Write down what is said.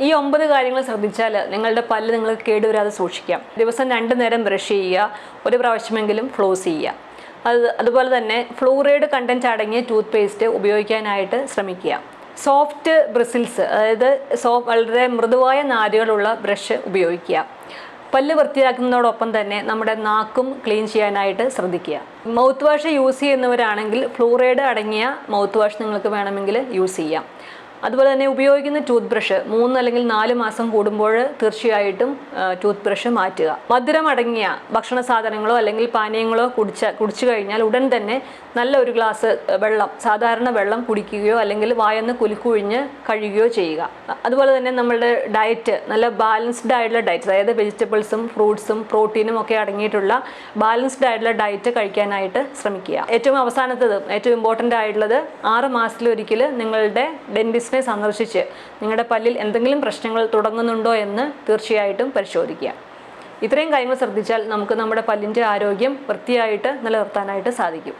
ഈ ഒമ്പത് കാര്യങ്ങൾ ശ്രദ്ധിച്ചാൽ നിങ്ങളുടെ പല്ല് നിങ്ങൾക്ക് കേടുവരാതെ സൂക്ഷിക്കാം. ദിവസം രണ്ടു നേരം ബ്രഷ് ചെയ്യുക ഒരു പ്രാവശ്യമെങ്കിലും ഫ്ലോസ് ചെയ്യുക. അത് അതുപോലെ തന്നെ ഫ്ലൂറൈഡ് കണ്ടന്റ് അടങ്ങിയ ടൂത്ത് പേസ്റ്റ് ഉപയോഗിക്കാനായിട്ട് ശ്രമിക്കുക. സോഫ്റ്റ് ബ്രിസിൽസ് അതായത് സോ വളരെ മൃദുവായ നാരുകളുള്ള ബ്രഷ് ഉപയോഗിക്കുക. പല്ല് വൃത്തിയാക്കുന്നതോടൊപ്പം തന്നെ നമ്മുടെ നാക്കും ക്ലീൻ ചെയ്യാനായിട്ട് ശ്രദ്ധിക്കുക. മൗത്ത് വാഷ് യൂസ് ചെയ്യുന്നവരാണെങ്കിൽ ഫ്ലൂറൈഡ് അടങ്ങിയ മൗത്ത് വാഷ് നിങ്ങൾക്ക് വേണമെങ്കിൽ യൂസ് ചെയ്യാം. അതുപോലെ തന്നെ ഉപയോഗിക്കുന്ന ടൂത്ത് ബ്രഷ് മൂന്ന് അല്ലെങ്കിൽ നാല് മാസം കൂടുമ്പോൾ തീർച്ചയായിട്ടും ടൂത്ത് ബ്രഷ് മാറ്റുക. മധുരമടങ്ങിയ ഭക്ഷണ സാധനങ്ങളോ അല്ലെങ്കിൽ പാനീയങ്ങളോ കുടിച്ച കുടിച്ചു കഴിഞ്ഞാൽ ഉടൻ തന്നെ നല്ല ഒരു ഗ്ലാസ് വെള്ളം സാധാരണ വെള്ളം കുടിക്കുകയോ അല്ലെങ്കിൽ വായന്ന് കുലുക്കുഴിഞ്ഞ് കഴുകുകയോ ചെയ്യുക. അതുപോലെ തന്നെ നമ്മളുടെ ഡയറ്റ് നല്ല ബാലൻസ്ഡ് ആയിട്ടുള്ള ഡയറ്റ് അതായത് വെജിറ്റബിൾസും ഫ്രൂട്ട്സും പ്രോട്ടീനും ഒക്കെ അടങ്ങിയിട്ടുള്ള ബാലൻസ്ഡ് ആയിട്ടുള്ള ഡയറ്റ് കഴിക്കാനായിട്ട് ശ്രമിക്കുക. ഏറ്റവും അവസാനത്തത് ഏറ്റവും ഇമ്പോർട്ടന്റ് ആയിട്ടുള്ളത് ആറ് മാസത്തിലൊരിക്കൽ നിങ്ങളുടെ ഡെന്റിസ്റ്റിനെ സന്ദർശിച്ച് നിങ്ങളുടെ പല്ലിൽ എന്തെങ്കിലും പ്രശ്നങ്ങൾ തുടങ്ങുന്നുണ്ടോ എന്ന് തീർച്ചയായിട്ടും പരിശോധിക്കുക. ഇത്രയും കാര്യങ്ങൾ ശ്രദ്ധിച്ചാൽ നമുക്ക് നമ്മുടെ പല്ലിന്റെ ആരോഗ്യം വൃത്തിയായിട്ട് നിലനിർത്താനായിട്ട് സാധിക്കും.